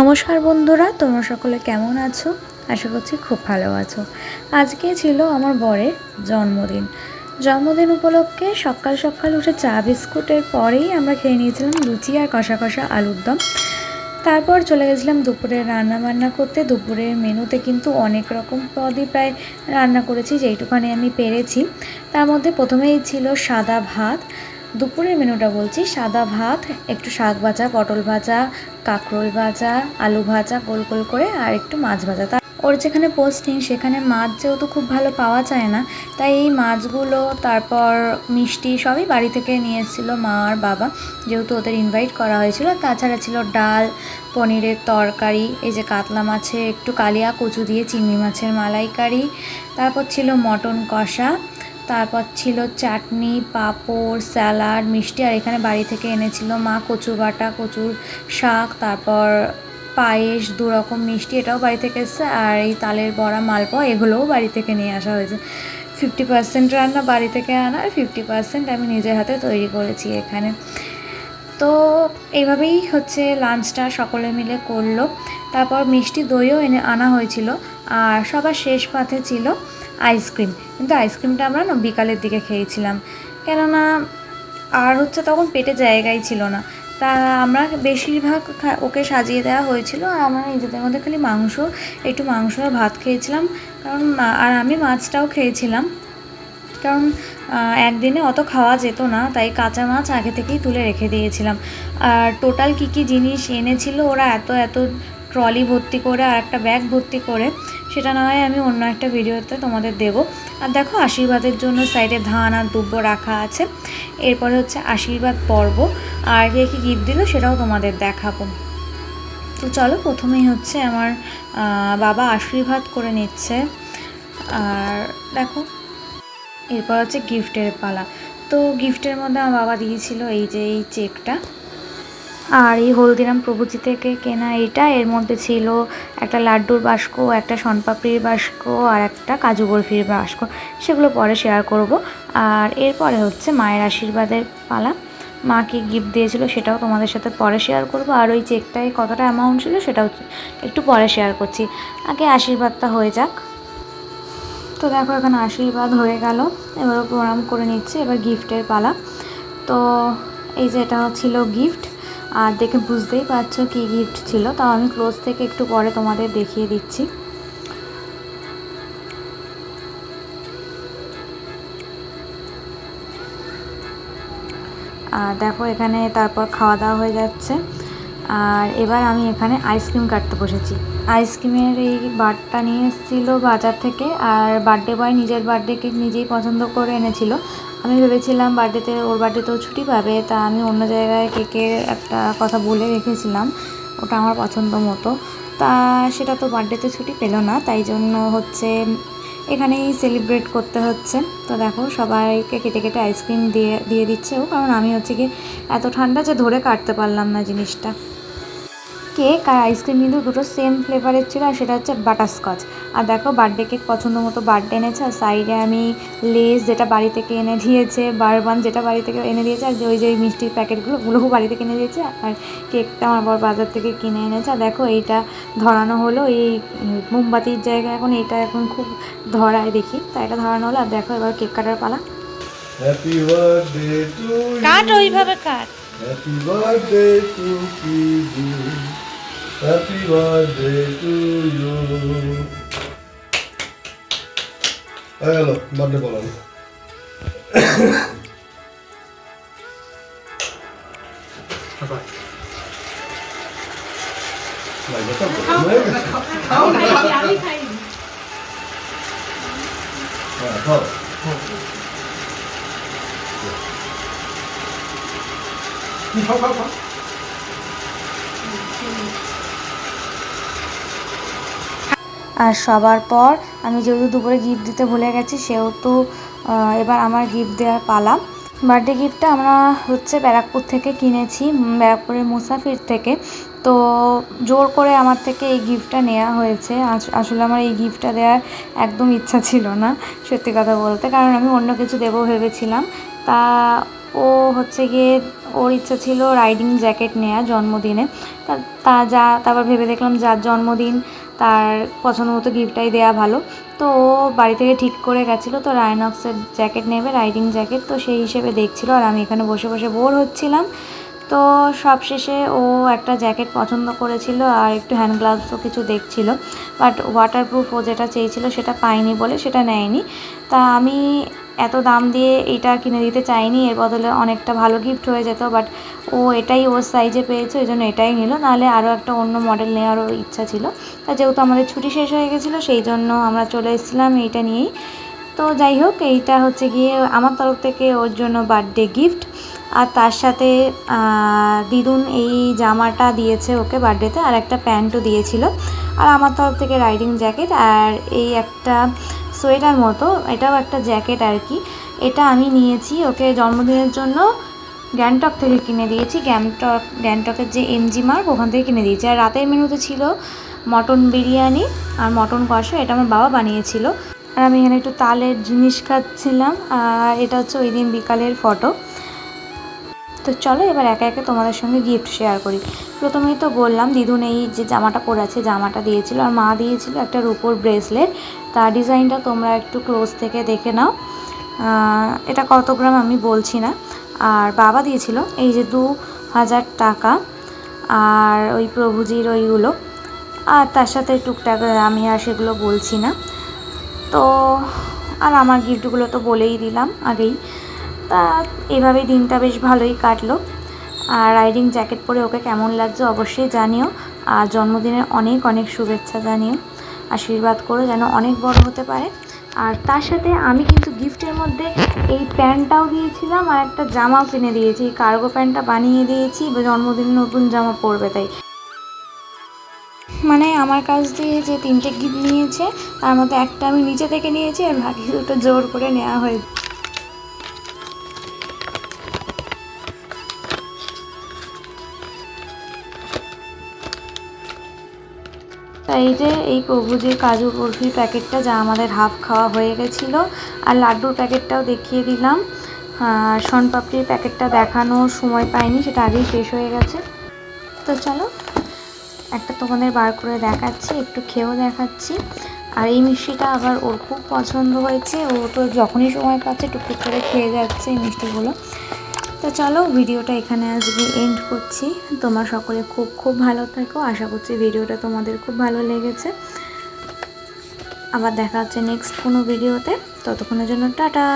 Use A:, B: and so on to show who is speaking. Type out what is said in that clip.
A: নমস্কার বন্ধুরা, তোমরা সকলে কেমন আছো? আশা করছি খুব ভালো আছো। আজকে ছিল আমার বরের জন্মদিন। জন্মদিন উপলক্ষে সকাল সকাল উঠে চা বিস্কুটের পরেই আমরা খেয়ে নিয়েছিলাম লুচি আর কষা কষা আলুর দম। তারপর চলে গেছিলাম দুপুরে রান্না বান্না করতে। দুপুরের মেনুতে কিন্তু অনেক রকম পদই প্রায় রান্না করেছি, যেইটুখানি আমি পেরেছি। তার মধ্যে প্রথমেই ছিল সাদা ভাত দুপুরের মেনুটা বলছি, সাদা ভাত, একটু শাক ভাজা, পটল ভাজা, কাঁকরোল ভাজা, আলু ভাজা, গোল গোল করে আর একটু মাছ ভাজা। তা ওর যেখানে পোস্টিং, সেখানে মাছ যেহেতু খুব ভালো পাওয়া যায় না, তাই এই মাছগুলো, তারপর মিষ্টি সবই বাড়ি থেকে নিয়ে এসেছিল মা আর বাবা, যেহেতু ওদের ইনভাইট করা হয়েছিল। তাছাড়া ছিল ডাল, পনিরের তরকারি, এই যে কাতলা মাছে একটু কালিয়া কচু দিয়ে চিংড়ি মাছের মালাইকারি, তারপর ছিল মটন কষা তারপর ছিল চাটনি, পাঁপড়, স্যালাড, মিষ্টি, আর এখানে বাড়ি থেকে এনেছিল মা কচু বাটা, কচুর শাক, তারপর পায়েস দু রকম মিষ্টি, এটাও বাড়ি থেকে এসছে, আর এই তালের বড়া, মালপোয়া, এগুলোও বাড়ি থেকে নিয়ে আসা হয়েছে। ফিফটি পার্সেন্ট রান্না বাড়ি থেকে আনা, আর ফিফটি পার্সেন্ট আমি নিজের হাতে তৈরি করেছি এখানে। তো এইভাবেই হচ্ছে লাঞ্চটা সকলে মিলে করল। তারপর মিষ্টি দইও এনে আনা হয়েছিল, আর সবার শেষ পাতে ছিল আইসক্রিম। কিন্তু আইসক্রিমটা আমরা না বিকালের দিকে খেয়েছিলাম। কেননা আর হচ্ছে তখন পেটে জায়গাই ছিল না। তা আমরা বেশিরভাগ ওকে সাজিয়ে দেওয়া হয়েছিল। আর আমরা নিজেদের মধ্যে খালি মাংস, একটু মাংস আর ভাত খেয়েছিলাম। কারণ আর আমি মাছটাও খেয়েছিলাম। কারণ একদিনে অত খাওয়া যেত না। তাই কাঁচা মাছ আগে থেকেই তুলে রেখে দিয়েছিলাম। আর টোটাল কী কী জিনিস এনেছিল ওরা এত এত ট্রলি ভর্তি করে আর একটা ব্যাগ ভর্তি করে, সেটা না হয় আমি অন্য একটা ভিডিওতে তোমাদের দেব। আর দেখো আশীর্বাদের জন্য সাইডে ধান আর দুব্য রাখা আছে। এরপরে হচ্ছে আশীর্বাদ পর্ব। আর কে কী গিফট দিল সেটাও তোমাদের দেখাবো। তো চলো প্রথমেই হচ্ছে আমার বাবা আশীর্বাদ করে নিচ্ছে। আর দেখো, এরপর হচ্ছে গিফটের পালা। তো গিফটের মধ্যে আমার বাবা দিয়েছিল এই যে এই চেকটা আর এই হলদিরাম প্রভুজি থেকে কেনা এটা, এর মধ্যে ছিল একটা লাড্ডুর বাস্ক, একটা শনপাপড়ির বাস্ক আর একটা কাজু বরফির বাস্ক। সেগুলো পরে শেয়ার করব। আর এরপরে হচ্ছে মায়ের আশীর্বাদের পালা। মা কি গিফট দিয়েছিল সেটাও তোমাদের সাথে পরে শেয়ার করব। আর ওই চেকটায় কতটা অ্যামাউন্ট ছিল সেটাও একটু পরে শেয়ার করছি। আগে আশীর্বাদটা হয়ে যাক। তো দেখো এখানে আশীর্বাদ হয়ে গেল। এবারও প্রণাম করে নিচ্ছে, এবার গিফটের পালা। তো এই যে এটা ছিল গিফট আর দেখে বুঝতেই পারছ কি গিফট ছিল তাও আমি ক্লোজ থেকে একটু পরে তোমাদের দেখিয়ে দিচ্ছি। আর দেখো এখানে তারপর খাওয়া দাওয়া হয়ে যাচ্ছে। আর এবার আমি এখানে আইসক্রিম কাটতে বসেছি। আইসক্রিমের এই বারটা নিয়ে এসেছিল বাজার থেকে, আর বার্থডে বয় নিজের বার্থডে কেক নিজেই পছন্দ করে এনেছিল। আমি ভেবেছিলাম বার্থডেতে ওর বার্থডেতেও ছুটি পাবে, তা আমি অন্য জায়গায় কেকের একটা কথা বলে রেখেছিলাম, ওটা আমার পছন্দ মতো। তা সেটা তো বার্থডেতে ছুটি পেল না, তাই জন্য হচ্ছে এখানেই সেলিব্রেট করতে হচ্ছে। তো দেখো সবাইকে কেটে কেটে আইসক্রিম দিয়ে দিয়ে দিচ্ছে ও, কারণ আমি হচ্ছে কি এত ঠান্ডা যে ধরে কাটতে পারলাম না জিনিসটা। কেক আর আইসক্রিম কিন্তু দুটো সেম ফ্লেভারের ছিল আর সেটা হচ্ছে বাটারস্কচ আর দেখো বার্থডে কেক পছন্দ মতো বার্থডে এনেছে আর সাইডে আমি লেস যেটা বাড়ি থেকে এনে দিয়েছে বারবান যেটা বাড়ি থেকে এনে দিয়েছে আর ওই যে ওই মিষ্টির প্যাকেটগুলো ওগুলোও বাড়ি থেকে এনে দিয়েছে আর কেকটা আমার বর বাজার থেকে কিনে এনেছে। আর দেখো এইটা ধরানো হলো এই মোমবাতির জায়গায় এখন এটা এখন খুব ধরায় দেখি তাই এটা ধরানো হলো। আর দেখো এবার কেক কাটার পালা।
B: হ্যাপি বার্থডে টু
A: কাট ওইভাবে কাট।
B: Happy birthday to কিজু happy birthday to you হয়ে গেল বার্থডে বলানো হ্যাঁ খাও
A: আর সবার পর আমি যেহেতু দুপুরে গিফট দিতে ভুলে গেছি, সেহেতু এবার আমার গিফট দেওয়ার পালা। বার্থডে গিফটটা আমরা হচ্ছে ব্যারাকপুর থেকে কিনেছি ব্যারাকপুরের মুসাফির থেকে। তো জোর করে আমার থেকে এই গিফটটা নেওয়া হয়েছে। আস- আসলে আমার এই গিফটটা দেওয়ার একদম ইচ্ছা ছিল না, সত্যি কথা বলতে। কারণ আমি অন্য কিছু দেবো ভেবেছিলাম। তা ও হচ্ছে গিয়ে ওর ইচ্ছা ছিল রাইডিং জ্যাকেট নেওয়া জন্মদিনে। তা তা যা, তারপর ভেবে দেখলাম যার জন্মদিন, তার পছন্দ মতো গিফটটাই দেওয়া ভালো। তো ও বাড়ি থেকে ঠিক করে গেছিল, তো রায়নক্সের জ্যাকেট নেবে রাইডিং জ্যাকেট তো সেই হিসেবে দেখছিল। আর আমি এখানে বসে বসে বোর হচ্ছিলাম। তো সবশেষে ও একটা জ্যাকেট পছন্দ করেছিল আর একটু হ্যান্ড গ্লাভসও কিছু দেখছিল। বাট ওয়াটারপ্রুফ ও যেটা চেয়েছিল সেটা পাইনি বলে সেটা নেয়নি। তা আমি এত দাম দিয়ে এটা কিনে দিতে চাইনি, এর বদলে অনেকটা ভালো গিফট হয়ে যেত বাট ও এটাই ওর সাইজে পেয়েছে, ওই জন্য এটাই নিল। নাহলে আরও একটা অন্য মডেল নেওয়ারও ইচ্ছা ছিল। তা যেহেতু আমাদের ছুটি শেষ হয়ে গেছিল, সেই জন্য আমরা চলে এসেছিলাম এইটা নিয়েই। তো যাই হোক, এইটা হচ্ছে গিয়ে আমার তরফ থেকে ওর জন্য বার্থডে গিফট আর তার সাথে দিদুন এই জামাটা দিয়েছে ওকে বার্থডেতে আর একটা প্যান্টও দিয়েছিল। আর আমার তরফ থেকে রাইডিং জ্যাকেট আর এই একটা সোয়েটার মতো, এটাও একটা জ্যাকেট আর কি। এটা আমি নিয়েছি, ওকে জন্মদিনের জন্য গ্যাংটক থেকে কিনে দিয়েছি, গ্যাংটক, গ্যাংটকের যে এমজি মার্ক ওখান থেকে কিনে দিয়েছি। আর রাতের মেনুতে ছিল মটন বিরিয়ানি আর মটন কষা, এটা আমার বাবা বানিয়েছিল। আর আমি এখানে একটু তালের জিনিস খাচ্ছিলাম, আর এটা হচ্ছে ওই দিন বিকালের ফটো। তো চলো এবার একে একে তোমাদের সঙ্গে গিফট শেয়ার করি। প্রথমেই তো বললাম, দিদুন এই যে জামাটা পরে আছে, জামাটা দিয়েছিল আর মা দিয়েছিল একটা রূপোর ব্রেসলেট তার ডিজাইনটা তোমরা একটু ক্লোজ থেকে দেখে নাও। এটা কত গ্রাম আমি বলছি না। আর বাবা দিয়েছিল এই যে দু হাজার টাকা। আর ওই প্রভুজির ওইগুলো। আর তার সাথে টুকটাক আমি আর সেগুলো বলছি না। তো, আর আমার গিফটগুলো তো বলেই দিলাম আগেই। তা এভাবেই দিনটা বেশ ভালোই কাটলো। আর রাইডিং জ্যাকেট পরে ওকে কেমন লাগছে অবশ্যই জানিও। আর জন্মদিনের অনেক অনেক শুভেচ্ছা জানিও। আশীর্বাদ করো যেন অনেক বড় হতে পারে। আর তার সাথে আমি কিন্তু গিফটের মধ্যে এই প্যান্টটাও দিয়েছিলাম আর একটা জামাও কিনে দিয়েছি। এই কার্গো প্যান্টটা বানিয়ে দিয়েছি, জন্মদিনে নতুন জামা পরবে তাই। মানে আমার কাছ দিয়ে যে তিনটে গিফট নিয়েছে, তার মধ্যে একটা আমি নিচে থেকে নিয়েছি আর বাকি দুটো জোর করে নেওয়া হয়েছে। তাই এই যে এই প্রভুজির কাজু বরফির প্যাকেটটা যা আমাদের হাফ খাওয়া হয়ে গেছিল, আর লাড্ডুর প্যাকেটটাও দেখিয়ে দিলাম। আর শনপাপড়ির প্যাকেটটা দেখানোর সময় পাইনি, সেটা আগেই শেষ হয়ে গেছে। তো চলো, একটা তোমাদের বার করে দেখাচ্ছি, একটু খেয়েও দেখাচ্ছি। আর এই মিষ্টিটা আবার ওর খুব পছন্দ হয়েছে, ও তো যখনই সময় পাচ্ছে টুকটুক করে খেয়ে যাচ্ছে এই মিষ্টিগুলো। তো চলো ভিডিওটা এখানে আজকে এন্ড করছি। তোমার সকলে খুব খুব ভালো থাকো। আশা করছি ভিডিওটা তোমাদের খুব ভালো লেগেছে। আবার দেখা হচ্ছে নেক্সট কোনো ভিডিওতে। ততক্ষণের জন্য টাটা!